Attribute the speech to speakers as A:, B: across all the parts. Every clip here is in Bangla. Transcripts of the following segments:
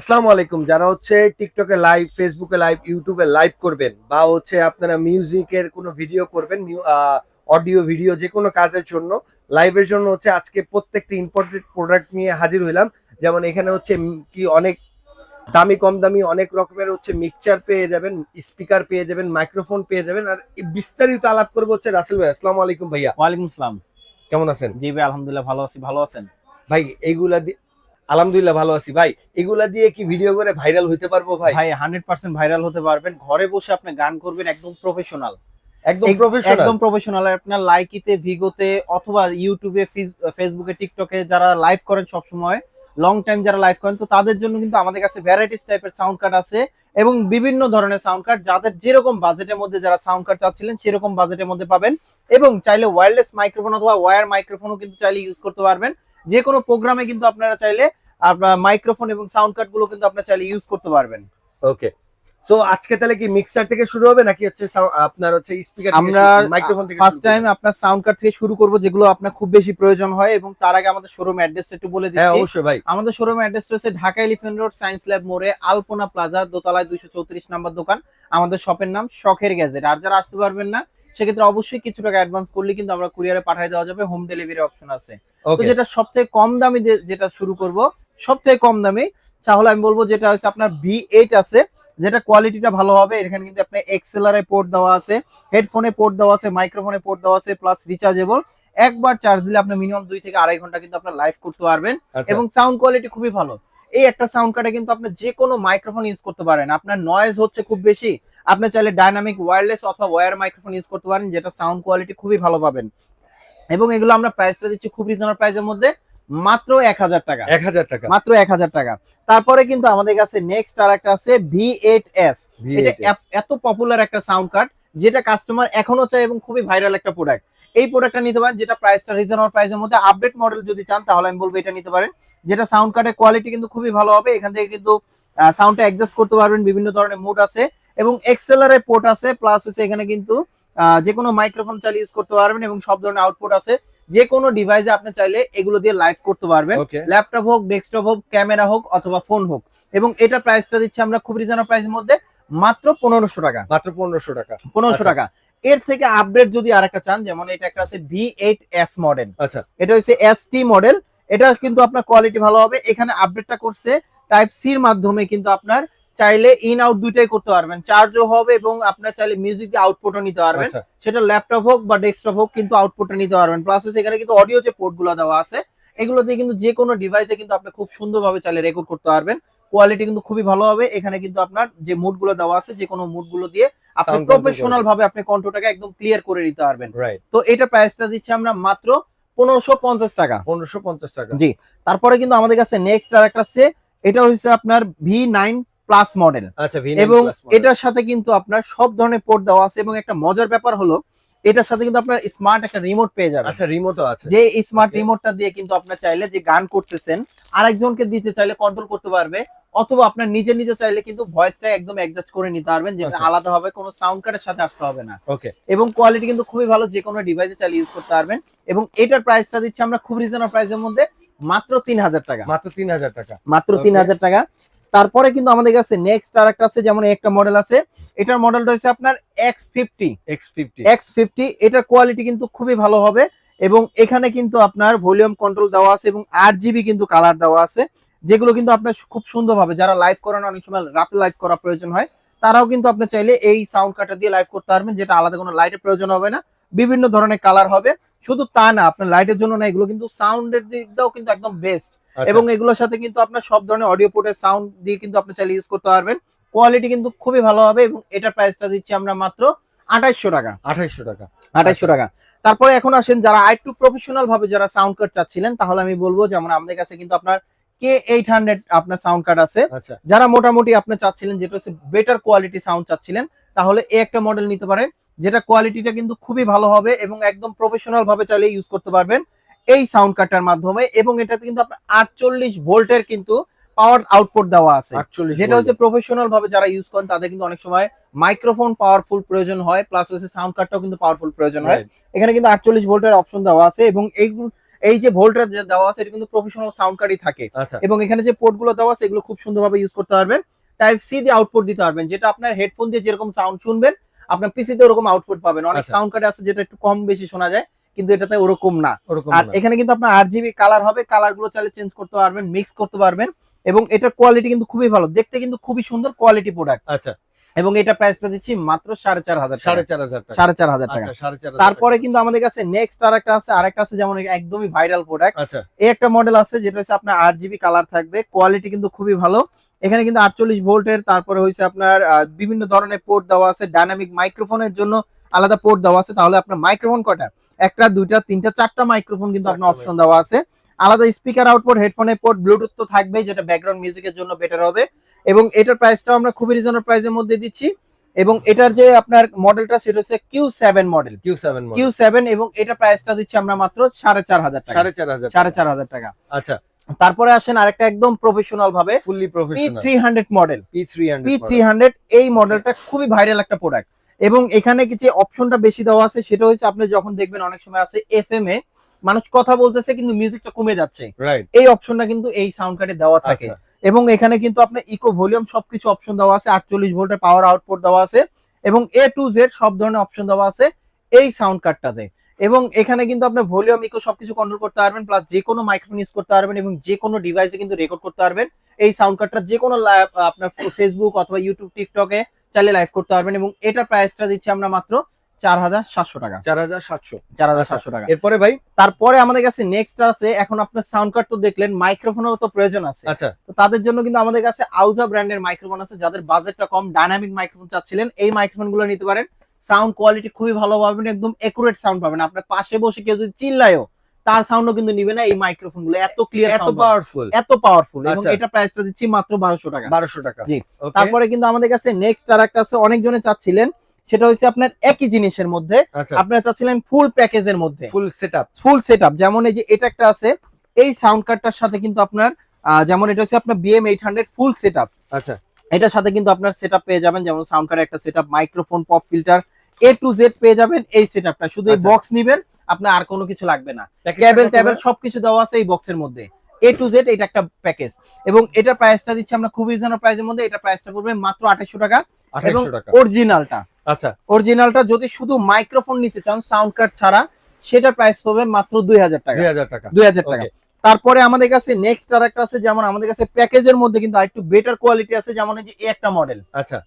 A: আসসালামু আলাইকুম। যারা হচ্ছে টিকটকে লাইভ ফেসবুকে লাইভ ইউটিউবে লাইভ করবেন বা হচ্ছে আপনারা মিউজিকের কোনো ভিডিও করবেন অডিও ভিডিও যে কোনো কাজের জন্য লাইভের জন্য হচ্ছে আজকে প্রত্যেকটা ইম্পর্টেন্ট প্রোডাক্ট নিয়ে হাজির হইলাম। যেমন এখানে হচ্ছে কি অনেক দামি কম দামি অনেক রকমের হচ্ছে মিক্সচার পেয়ে যাবেন স্পিকার পেয়ে যাবেন মাইক্রোফোন পেয়ে যাবেন। আর বিস্তারিত আলাপ করব হচ্ছে রাসেল ভাই। আসসালামু আলাইকুম ভাইয়া।
B: ওয়ালাইকুম আসসালাম।
A: কেমন আছেন?
B: জি ভাই আলহামদুলিল্লাহ ভালো আছি। ভালো আছেন?
A: ভাই এইগুলা দিয়ে আলহামদুলিল্লাহ ভালো আছি। ভাই এগুলা দিয়ে কি ভিডিও করে ভাইরাল হইতে পারব ভাই?
B: ভাই হান্ড্রেড পার্সেন্ট ভাইরাল হতে পারবেন। ঘরে বসে আপনি গান করবেন একদম প্রফেশনাল
A: একদম প্রফেশনাল
B: একদম প্রফেশনাল আপনার লাইকিতে ভিগোতে অথবা ইউটিউবে ফেসবুকে টিকটকে যারা লাইভ করেন সব সময় লং টাইম যারা লাইভ করেন তো তাদের জন্য কিন্তু আমাদের কাছে ভ্যারাইটিস টাইপের সাউন্ড কার্ড আছে এবং বিভিন্ন ধরনের সাউন্ড কার্ড যাদের যেরকম বাজেটের মধ্যে যারা সাউন্ড কার্ড চাচ্ছিলেন সেরকম বাজেটের মধ্যে পাবেন এবং চাইলে ওয়্যারলেস মাইক্রোফোন অথবা ওয়্যার মাইক্রোফোনও কিন্তু চাইলে ইউজ করতে পারবেন। যে কোনো প্রোগ্রামে কিন্তু আপনারা চাইলে আপনার মাইক্রোফোন এবং সাউন্ড কার্ডগুলো কিন্তু আপনারা চাইলে ইউজ করতে পারবেন।
A: ওকে সো আজকে তাহলে কি মিক্সার থেকে শুরু হবে নাকি হচ্ছে আপনার হচ্ছে স্পিকার
B: আমরা
A: মাইক্রোফোন থেকে
B: ফার্স্ট টাইম আপনার সাউন্ড কার্ড থেকে শুরু করব যেগুলো আপনার খুব বেশি প্রয়োজন হয় এবং তার আগে আমাদের শোরুম অ্যাড্রেসটা একটু বলে দিচ্ছি।
A: হ্যাঁ অবশ্যই ভাই।
B: আমাদের শোরুম অ্যাড্রেস হচ্ছে Dhaka Elephant Road Science Lab মোড়ে আলপনা প্লাজা দোতলায় দুইশো চৌত্রিশ নাম্বার দোকান। আমাদের শপের নাম শখের গ্যাজেট। আর যারা আসতে পারবেন না সেক্ষেত্রে অবশ্যই কিছু টাকা অ্যাডভান্স করলে কিন্তু আমরা কুরিয়ারে পাঠিয়ে দেওয়া যাবে হোম ডেলিভারি অপশন আছে। তো যেটা সবথেকে কম দামি যেটা শুরু করব সবথেকে কম দামি। তাহলে আমি বলব যেটা হচ্ছে আপনার ভি এইট আছে যেটা কোয়ালিটিটা ভালো হবে। এখানে কিন্তু আপনার এক্সেলার পোর্ট দেওয়া আছে হেডফোনে পোর্ট দেওয়া আছে মাইক্রোফোনে পোর্ট দেওয়া আছে প্লাস রিচার্জেবল একবার চার্জ দিলে আপনি মিনিমাম দুই থেকে আড়াই ঘণ্টা কিন্তু আপনার লাইভ করতে পারবেন
A: এবং
B: এবং সাউন্ড কোয়ালিটি খুবই ভালো। এই একটা সাউন্ড কার্ডে কিন্তু আপনি যে কোনো মাইক্রোফোন ইউজ করতে পারেন। আপনার নয়েজ হচ্ছে খুব বেশি। আপনি চাইলে ডাইনামিক ওয়্যারলেস অথবা ওয়্যার মাইক্রোফোন ইউজ করতে পারেন যেটা সাউন্ড কোয়ালিটি খুবই ভালো পাবেন। এবং এগুলো আমরা প্রাইসটা দিচ্ছি খুব রিজনেবল প্রাইসের মধ্যে। মাত্র এক হাজার টাকা।
A: এক হাজার টাকা।
B: মাত্র এক হাজার টাকা। তারপরে কিন্তু আমাদের কাছে নেক্সট আর একটা আছে ভি এইট এস এত- পপুলার একটা সাউন্ড কার্ড যেটা কাস্টমার এখনও চায় এবং খুবই ভাইরাল একটা প্রোডাক্ট এই প্রোডাক্টটা নিতে পারেন যেটা প্রাইসটা রিজনেবল প্রাইসের মধ্যে আপডেট মডেল যদি চান তাহলে আমি বলব এটা নিতে পারেন। যেটা সাউন্ড কার্ডের কোয়ালিটি কিন্তু খুবই ভালো হবে। এখান থেকে কিন্তু সাউন্ডটা অ্যাডজাস্ট করতে পারবেন বিভিন্ন ধরনের মুড আছে। এবং এক্সেলারে পোর্ট আছে প্লাস হচ্ছে এখানে কিন্তু যে কোনো মাইক্রোফোন চালিয়ে ইউজ করতে পারবেন এবং সব ধরনের আউটপুট আছে। যে কোনো ডিভাইসে আপনি চাইলে এগুলো দিয়ে লাইভ করতে পারবেন। ল্যাপটপ হোক ডেস্কটপ হোক ক্যামেরা হোক অথবা ফোন হোক। এবং এটা প্রাইসটা দিচ্ছি আমরা খুব রিজনেবল প্রাইসের মধ্যে মাত্র পনেরোশো টাকা।
A: মাত্র পনেরোশো টাকা।
B: পনেরোশো
A: আচ্ছা।
B: টাকা। এর থেকে আপডেট যদি আরেকটা চান যেমন এটা একটা আছে ভি এইট এস মডেল
A: আচ্ছা।
B: এটা হচ্ছে এস টি মডেল এটা কিন্তু আপনার কোয়ালিটি ভালো হবে। এখানে আপডেটটা করছে টাইপ সি সির মাধ্যমে কিন্তু আপনার চাইলে ইন আউট দুইটাই করতে পারবেন। চার্জও হবে এবং আপনার চাইলে মিউজিক দিয়ে আউটপুটও নিতে পারবেন।
A: আচ্ছা।
B: সেটা ল্যাপটপ হোক বা ডেস্কটপ হোক কিন্তু আউটপুটটা নিতে পারবেন। প্লাস এখানে কিন্তু অডিও যে পোর্টগুলো দেওয়া আছে এগুলো দিয়ে কিন্তু যে কোনো ডিভাইসে কিন্তু আপনি খুব সুন্দরভাবে চাইলে রেকর্ড করতে পারবেন। কোয়ালিটি কিন্তু খুবই ভালো হবে। এখানে কিন্তু আপনার যে মুডগুলো দেওয়া আছে যে কোনো মুডগুলো দিয়ে আপনি প্রফেশনাল ভাবে আপনি কন্ট্রোটাকে একদম ক্লিয়ার করে নিতে পারবেন। তো এটা প্রাইসটা দিচ্ছি আমরা মাত্র পনেরোশো পঞ্চাশ টাকা।
A: পনেরোশো পঞ্চাশ টাকা।
B: জি। তারপরে কিন্তু আমাদের কাছে নেক্সট আর একটা আছে। এটা হচ্ছে আপনার ভি নাইন প্লাস মডেল
A: আচ্ছা V9
B: এবং এটার সাথে কিন্তু আপনার সব ধরনের পোর্ট দেওয়া আছে এবং একটা মজার ব্যাপার হলো এটার সাথে কিন্তু আপনার স্মার্ট একটা রিমোট পেয়ে যাবেন।
A: আচ্ছা রিমোটও আছে।
B: যে স্মার্ট রিমোটটা দিয়ে কিন্তু আপনার চাইলে যে গান করতেছেন আরেকজনকে দিতে চাইলে কন্ট্রোল করতে পারবে অথবা আপনার নিজে নিজে চাইলে কিন্তু ভয়েসটা একদম অ্যাডজাস্ট করে নিতে পারবেন যেটা
A: আচ্ছা।
B: আলাদা হবে কোনো সাউন্ড কার্ডের সাথে আসতে হবে না।
A: ওকে
B: এবং কোয়ালিটি কিন্তু খুবই ভালো যে কোনো ডিভাইসে চাইলে ইউজ করতে পারবেন। এবং এটার প্রাইসটা দিচ্ছি আমরা খুব রিজনেবল প্রাইসের মধ্যে মাত্র তিন হাজার টাকা।
A: মাত্র তিন হাজার টাকা।
B: মাত্র. তিন হাজার টাকা। তারপরে কিন্তু আমাদের কাছে নেক্সট আর একটা আছে যেমন একটা মডেল আছে। এটার মডেলটা হচ্ছে আপনার X fifty
A: X fifty
B: X fifty এটার কোয়ালিটি কিন্তু খুবই ভালো হবে এবং এখানে কিন্তু আপনার ভলিউম কন্ট্রোল দেওয়া আছে এবং আট জিবি কিন্তু কালার দেওয়া আছে যেগুলো কিন্তু আপনার খুব সুন্দরভাবে যারা লাইভ করেন অনেক সময় রাতে লাইভ করা প্রয়োজন হয় তারাও কিন্তু আপনি চাইলে এই সাউন্ড কাটা দিয়ে লাইভ করতে পারবেন যেটা আলাদা কোনো লাইটের প্রয়োজন হবে না। বিভিন্ন ধরনের কালার হবে। শুধু তা না আপনার লাইটের জন্য না এগুলো কিন্তু সাউন্ডের দিকটাও কিন্তু একদম বেস্ট। এবং এগুলোর সাথে কিন্তু আপনার সব ধরনের অডিও পোর্টের সাউন্ড দিয়ে কিন্তু আপনি চাইলে ইউজ করতে পারবেন। কোয়ালিটি কিন্তু খুবই ভালো হবে এবং এটার প্রাইসটা দিচ্ছি আমরা মাত্র আঠাইশশো টাকা।
A: আঠাইশশো টাকা।
B: আঠাইশশো টাকা। তারপরে এখন আসেন যারা আরেকটু প্রফেশনাল ভাবে যারা সাউন্ড কার্ড চাচ্ছিলেন তাহলে আমি বলব যেমন আমাদের কাছে কিন্তু আপনার কে এইট হান্ড্রেড আপনার সাউন্ড কার্ড আছে।
A: আচ্ছা।
B: যারা মোটামুটি আপনি চাচ্ছিলেন যেটা হচ্ছে বেটার কোয়ালিটি সাউন্ড চাচ্ছিলেন তাহলে এই একটা মডেল নিতে পারেন যেটা কোয়ালিটিটা কিন্তু খুবই ভালো হবে এবং একদম প্রফেশনাল ভাবে চাইলে ইউজ করতে পারবেন। এই সাউন্ড কার্ডটার মাধ্যমে এবং এটাতে কিন্তু আপনার আটচল্লিশ ভোল্টের কিন্তু পাওয়ার আউটপুট দেওয়া আছে। যেটা হচ্ছে প্রফেশনাল ভাবে যারা ইউজ করেন তাদের কিন্তু অনেক সময় মাইক্রোফোন পাওয়ারফুল প্রয়োজন হয় প্লাস হচ্ছে সাউন্ড কার্ডটাও কিন্তু পাওয়ারফুল প্রয়োজন হয়। এখানে কিন্তু আটচল্লিশ ভোল্টের অপশন দেওয়া আছে এবং এইগুলো এই যে ভোল্টেজ দেওয়া আছে এটা কিন্তু প্রফেশনাল সাউন্ড কার্ডই থাকে।
A: আচ্ছা।
B: এবং এখানে যে পোর্টগুলো দেওয়া আছে এগুলো খুব সুন্দরভাবে ইউজ করতে পারবেন। টাইপ সি দিয়ে আউটপুট দিতে পারবেন যেটা আপনার হেডফোন দিয়ে যেরকম সাউন্ড শুনবেন আপনার পিসিতে ওরকম আউটপুট পাবেন। অনেক
A: আচ্ছা।
B: সাউন্ড কার্ডে আছে যেটা একটু কম বেশি শোনা যায় কিন্তু এটাতে ওরকম না। আর এখানে কিন্তু আপনার আট জিবি কালার হবে কালারগুলো চাইলে চেঞ্জ করতে পারবেন মিক্স করতে পারবেন এবং এটার কোয়ালিটি কিন্তু খুবই ভালো। দেখতে কিন্তু খুবই সুন্দর কোয়ালিটি প্রোডাক্ট
A: আচ্ছা।
B: এবং এটা প্রাইসটা দিচ্ছি মাত্র সাড়ে চার হাজার
A: সাড়ে চার হাজার টাকা।
B: সাড়ে চার হাজার টাকা।
A: আচ্ছা
B: তারপরে কিন্তু আমাদের কাছে নেক্সট আর একটা আছে আরেকটা আছে যেমন একদমই ভাইরাল প্রোডাক্ট
A: আচ্ছা।
B: এই একটা মডেল আছে যেটা হচ্ছে আপনার আট জিবি কালার থাকবে কোয়ালিটি কিন্তু খুবই ভালো। এখানে কিন্তু আটচল্লিশ ভোল্টের তারপরে হয়েছে আপনার বিভিন্ন ধরনের পোর্ট দেওয়া আছে ডাইনামিক মাইক্রোফোনের জন্য আলাদা পোর্ট দেওয়া আছে। তাহলে আপনার মাইক্রোফোন কটা একটা দুইটা তিনটা চারটা মাইক্রোফোন কিন্তু আপনার অপশন দেওয়া আছে। আলাদা স্পিকার আউটপুট হেডফোনের পোর্ট ব্লুটুথ তো থাকবেই যেটা ব্যাকগ্রাউন্ড মিউজিকের জন্য বেটার হবে। এবং এটার প্রাইসটাও আমরা খুবই রিজনেবল প্রাইসের মধ্যে দিচ্ছি। এবং এটার যে আপনার মডেলটা সেটা হচ্ছে Q seven model
A: Q seven
B: Q seven এবং এটা প্রাইসটা দিচ্ছি আমরা মাত্র সাড়ে চার হাজার টাকা।
A: সাড়ে চার হাজার
B: সাড়ে চার হাজার টাকা।
A: আচ্ছা।
B: তারপরে আসেন আরেকটা একদম প্রফেশনাল ভাবে
A: fully professional
B: three hundred model
A: P three
B: P three hundred এই মডেলটা খুবই ভাইরাল একটা প্রোডাক্ট এবং এখানে কিছু অপশনটা বেশি দেওয়া আছে সেটা হচ্ছে আপনি যখন দেখবেন অনেক সময় আছে এফ এম এ মানুষ কথা বলতেছে কিন্তু মিউজিকটা কমে যাচ্ছে।
A: রাইট
B: এই অপশনটা কিন্তু এই সাউন্ড কার্ডে দেওয়া থাকে।
A: আচ্ছা
B: এবং এখানে কিন্তু আপনার ইকো ভলিউম সবকিছু অপশন দেওয়া আছে আটচল্লিশ ভোল্টের পাওয়ার আউটপুট দেওয়া আছে এবং এ টু জেড সব ধরনের অপশন দেওয়া আছে এই সাউন্ড কার্ডটাতে এবং এখানে কিন্তু আপনার ভলিউম ইকো সবকিছু কন্ট্রোল করতে পারবেন প্লাস যে কোনো মাইক্রোফোন ইউজ করতে পারবেন এবং যে কোনো ডিভাইসে কিন্তু রেকর্ড করতে পারবেন। এই সাউন্ড কার্ডটা যে কোনো আপনার ফেসবুক অথবা ইউটিউব টিকটকে চাইলে লাইভ করতে পারবেন এবং এটার প্রাইসটা দিচ্ছি আমরা মাত্র চার হাজার সাতশো টাকা।
A: চার হাজার সাতশো।
B: চার হাজার। সাতশো টাকা।
A: এরপরে ভাই?
B: তারপরে আমাদের কাছে নেক্সট আছে এখন আপনার সাউন্ড কার্ড তো দেখলেন মাইক্রোফোনেরও তো প্রয়োজন আছে।
A: আচ্ছা।
B: তো তাদের জন্য কিন্তু আমাদের কাছে আউজা ব্র্যান্ডের মাইক্রোফোন আছে যাদের বাজেটটা কম ডাইনামিক মাইক্রোফোন চাচ্ছিলেন এই মাইক্রোফোনগুলো নিতে পারেন। সাউন্ড কোয়ালিটি খুবই ভালো পাবেন একদম একুরেট সাউন্ড পাবেন। আপনার পাশে বসে কেউ যদি চিল্লায়ও তার সাউন্ডও কিন্তু নিবে না এই মাইক্রোফোনগুলো। এত ক্লিয়ার
A: এত পাওয়ারফুল
B: এত পাওয়ারফুল এবং
A: আচ্ছা।
B: এটা প্রাইসটা দিচ্ছি মাত্র বারোশো টাকা।
A: বারোশো টাকা।
B: জি। তারপরে কিন্তু আমাদের কাছে নেক্সট আর একটা আছে অনেকজনে চাচ্ছিলেন। সেটা হচ্ছে আপনার একই জিনিসের মধ্যে।
A: আচ্ছা।
B: আপনারা চাচ্ছিলেন ফুল প্যাকেজের মধ্যে।
A: Full set up
B: full set যেমন এই যে এটা একটা আছে এই সাউন্ড কার্ডটার সাথে কিন্তু আপনার যেমন এটা হচ্ছে আপনার BM eight hundred full set
A: আচ্ছা।
B: এটার সাথে কিন্তু আপনার সেট পেয়ে যাবেন যেমন সাউন্ড কার্ডের একটা set microphone pop filter A to Z পেয়ে যাবেন এই সেট শুধু এই
A: আচ্ছা।
B: বক্স নিবেন আপনার আর কোনো কিছু লাগবে না। ক্যাবেল ট্যাবেল সবকিছু দেওয়া আছে এই বক্সের মধ্যে। এ টু জেড এটা একটা প্যাকেজ এবং এটার প্রাইসটা দিচ্ছি আমরা খুব রিজনেবল প্রাইসের মধ্যে এটা প্রাইসটা পড়বে মাত্র আঠাশশো টাকা এবং
A: 2800 টাকা।
B: অরিজিনালটা
A: আচ্ছা।
B: অরিজিনালটা যদি শুধু মাইক্রোফোন নিতে চান সাউন্ড কার্ড ছাড়া সেটার প্রাইস পড়বে মাত্র দুই হাজার টাকা।
A: দুই হাজার টাকা।
B: দুই হাজার টাকা. তারপরে আমাদের কাছে নেক্সট আর একটা আছে যেমন আমাদের কাছে প্যাকেজের মধ্যে কিন্তু আরেকটু বেটার কোয়ালিটি আছে যেমন এই যে একটা মডেল
A: আচ্ছা।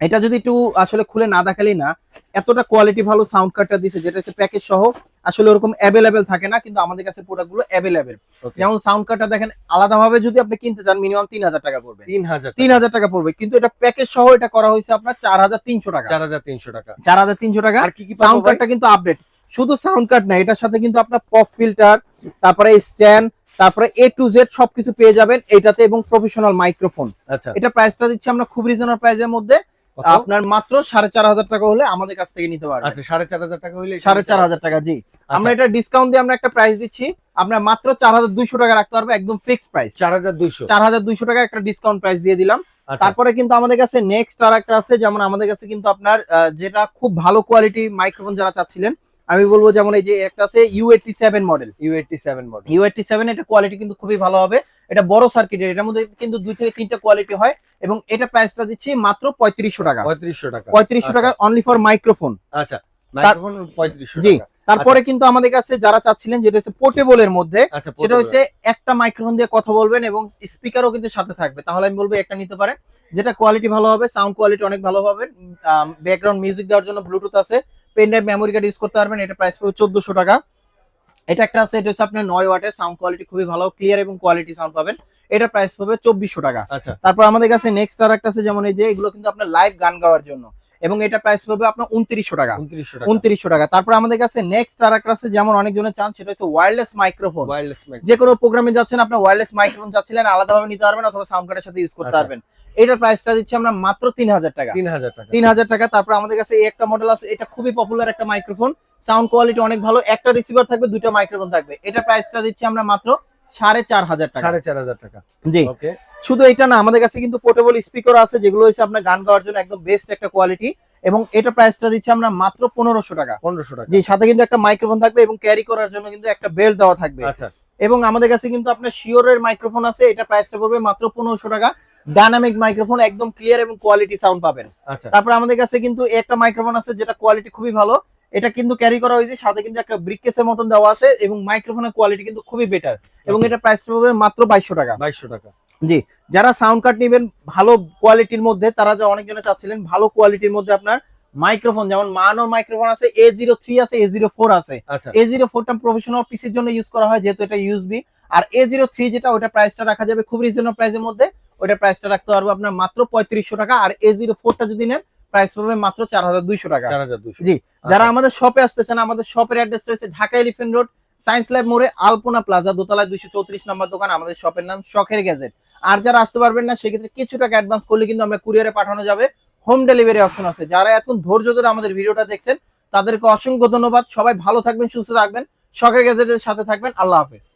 B: এটা যদি একটু আসলে খুলে না দেখালেই না এতটা কোয়ালিটি ভালো সাউন্ড কার্ডটা দিছে যেটা হচ্ছে প্যাকেজ সহ আসলে ওরকম অ্যাভেলেবেল থাকে না কিন্তু আমাদের কাছে প্রোডাক্টগুলো অ্যাভেলেবেল. যেমন সাউন্ড কার্ডটা দেখেন আলাদাভাবে যদি আপনি কিনতে চান মিনিমাম তিন হাজার টাকা পড়বে।
A: তিন হাজার
B: তিন হাজার টাকা পড়বে কিন্তু এটা প্যাকেজ সহ এটা করা হয়েছে আপনার চার হাজার তিনশো টাকা।
A: চার হাজার তিনশো টাকা।
B: চার হাজার তিনশো টাকা।
A: আর কি কি
B: সাউন্ড? কার্ডটা কিন্তু আপডেট শুধু সাউন্ড কার্ড না এটার সাথে কিন্তু আপনার পপ ফিল্টার তারপরে স্ট্যান্ড তারপরে এ টু জেড সবকিছু পেয়ে যাবেন এটাতে এবং প্রফেশনাল মাইক্রোফোন
A: আচ্ছা।
B: এটা প্রাইসটা দিচ্ছি আমরা খুব রিজনেবল প্রাইসের মধ্যে। আপনার মাত্র সাড়ে চার হাজার টাকা হলে আমাদের কাছ থেকে নিতে পারবেন।
A: আচ্ছা সাড়ে চার হাজার টাকা হইলে
B: সাড়ে চার হাজার টাকা জি।
A: আচ্ছা।
B: আমরা এটা ডিসকাউন্ট দিয়ে আমরা একটা প্রাইস দিচ্ছি। আপনার মাত্র চার হাজার দুইশো টাকা রাখতে পারবে একদম ফিক্সড প্রাইস
A: চার হাজার দুইশো?
B: চার হাজার দুইশো টাকা একটা ডিসকাউন্ট প্রাইস দিয়ে দিলাম। তারপরে কিন্তু আমাদের কাছে নেক্সট আর একটা আছে যেমন আমাদের কাছে কিন্তু আপনার যেটা খুব ভালো কোয়ালিটি মাইক্রোফোন যারা চাচ্ছিলেন আমি বলব যেমন এই যে একটা আছে U eighty seven model
A: U eighty seven model
B: U eighty seven এটা কোয়ালিটি কিন্তু খুবই ভালো হবে। এটা বড় সার্কিটের এটার মধ্যে কিন্তু দুই থেকে তিনটা কোয়ালিটি হয় এবং এটা প্রাইসটা দিচ্ছি মাত্র পঁয়ত্রিশশো টাকা।
A: পঁয়ত্রিশশো টাকা।
B: পঁয়ত্রিশশো টাকা অনলি ফর মাইক্রোফোন
A: আচ্ছা মাইক্রোফোন পঁয়ত্রিশশো
B: জি তারপরে কিন্তু আমাদের কাছে যারা চাচ্ছিলেন যেটা হচ্ছে পোর্টেবলের মধ্যে
A: আচ্ছা
B: সেটা হচ্ছে একটা মাইক্রোফোন দিয়ে কথা বলবেন এবং স্পিকারও কিন্তু সাথে থাকবে। তাহলে আমি বলব একটা নিতে পারেন যেটা কোয়ালিটি ভালো হবে সাউন্ড কোয়ালিটি অনেক ভালো হবে ব্যাকগ্রাউন্ড মিউজিক দেওয়ার জন্য ব্লুটুথ আছে। Pen drive memory card use করতে পারবেন এটা প্রাইস পড়বে চোদ্দশো টাকা। এটা একটা আছে এটা হচ্ছে আপনার নয় ওয়াটের সাউন্ড কোয়ালিটি খুবই ভালো ক্লিয়ার এবং কোয়ালিটি সাউন্ড পাবেন। এটা প্রাইস পাবে চব্বিশশো টাকা।
A: আচ্ছা।
B: তারপর আমাদের কাছে নেক্সট আর একটা আছে যেমন এই যে এগুলো কিন্তু আপনার লাইভ গান গাওয়ার জন্য। এবং এটা প্রাইস পাবে আপনার উনত্রিশশো টাকা।
A: উনত্রিশশো টাকা।
B: তারপর আমাদের কাছে নেক্সট আর একটা আছে যেমন অনেকজনের চান সেটা হচ্ছে ওয়্যারলেস মাইক্রোফোন
A: ওয়্যারলেস
B: যে কোনো প্রোগ্রামে যাচ্ছেন আপনার ওয়্যারলেস মাইক্রোফোন চাচ্ছিলেন আলাদাভাবে নিতে পারবেন অথবা সাউন্ড কার্ডের সাথে ইউজ করতে
A: আচ্ছা।
B: পারবেন। এটার প্রাইসটা দিচ্ছি আমরা মাত্র তিন হাজার টাকা।
A: তিন হাজার টাকা।
B: তিন হাজার টাকা তারপর আমাদের কাছে এই একটা মডেল আছে এটা খুবই পপুলার একটা মাইক্রোফোন সাউন্ড কোয়ালিটি অনেক ভালো একটা রিসিভার থাকবে দুটো মাইক্রোফোন থাকবে। এটা প্রাইসটা দিচ্ছি আমরা মাত্র সাড়ে চার হাজার টাকা।
A: সাড়ে চার হাজার টাকা।
B: জি।
A: ওকে
B: শুধু এটা না আমাদের কাছে কিন্তু পোর্টেবল স্পিকার আছে যেগুলো হচ্ছে আপনার গান গাওয়ার জন্য একদম বেস্ট একটা কোয়ালিটি এবং এটা প্রাইসটা দিচ্ছি আমরা মাত্র পনেরোশো টাকা।
A: পনেরোশো টাকা।
B: জি সাথে কিন্তু একটা মাইক্রোফোন থাকবে এবং ক্যারি করার জন্য কিন্তু একটা বেল্ট দেওয়া থাকবে।
A: আচ্ছা।
B: এবং আমাদের কাছে কিন্তু আপনার শিওরের মাইক্রোফোন আছে এটা প্রাইসটা পড়বে মাত্র পনেরোশো টাকা। ডাইনামিক মাইক্রোফোন একদম ক্লিয়ার এবং কোয়ালিটি সাউন্ড পাবেন।
A: আচ্ছা।
B: তারপর আমাদের কাছে কিন্তু একটা মাইক্রোফোন আছে যেটা কোয়ালিটি খুবই ভালো। এটা কিন্তু ক্যারি করা হয়েছে সাথে কিন্তু একটা ব্রিককেসের মতন দেওয়া আছে এবং মাইক্রোফোনের কোয়ালিটি কিন্তু খুবই বেটার এবং এটা প্রাইস পড়বে মাত্র বাইশশো টাকা।
A: বাইশশো টাকা।
B: জি যারা সাউন্ড কার্ড নেবেন ভালো কোয়ালিটির মধ্যে তারা যে অনেকজনে চাচ্ছিলেন ভালো কোয়ালিটির মধ্যে আপনার মাইক্রোফোন যেমন মানো মাইক্রোফোন আছে এ জিরো থ্রি আছে এ জিরো ফোর আছে। এ জিরো ফোরটা প্রফেশনাল পিসির জন্য ইউজ করা হয় যেহেতু এটা ইউএসবি আর এ জিরো থ্রি যেটা ওটা প্রাইসটা রাখা যাবে খুব রিজনেবল প্রাইসের মধ্যে। ওটা প্রাইসটা রাখতে পারব আপনার মাত্র পঁয়ত্রিশশো টাকা আর এ জিরো ফোরটা যদি নেন প্রাইস পাবে মাত্র চার হাজার দুইশো টাকা। জি যারা আমাদের শপে আসতেছেন আমাদের শপের অ্যাড্রেসটা হচ্ছে Dhaka Elephant Road Science Lab মোড়ে আলপনা প্লাজা দোতলায় দুইশো চৌত্রিশ নম্বর দোকান আমাদের শপের নাম শখের গ্যাজেট আর যারা আসতে পারবেন না সেক্ষেত্রে কিছু টাকা অ্যাডভান্স করলে কিন্তু আমরা কুরিয়ারে পাঠানো যাবে। হোম ডেলিভারি অপশন আছে। যারা এখন ধৈর্য ধরে আমাদের ভিডিওটা দেখছেন তাদেরকে অসংখ্য ধন্যবাদ। সবাই ভালো থাকবেন সুস্থ থাকবেন। শখের গ্যাজেটের সাথে থাকবেন। আল্লাহ হাফেজ।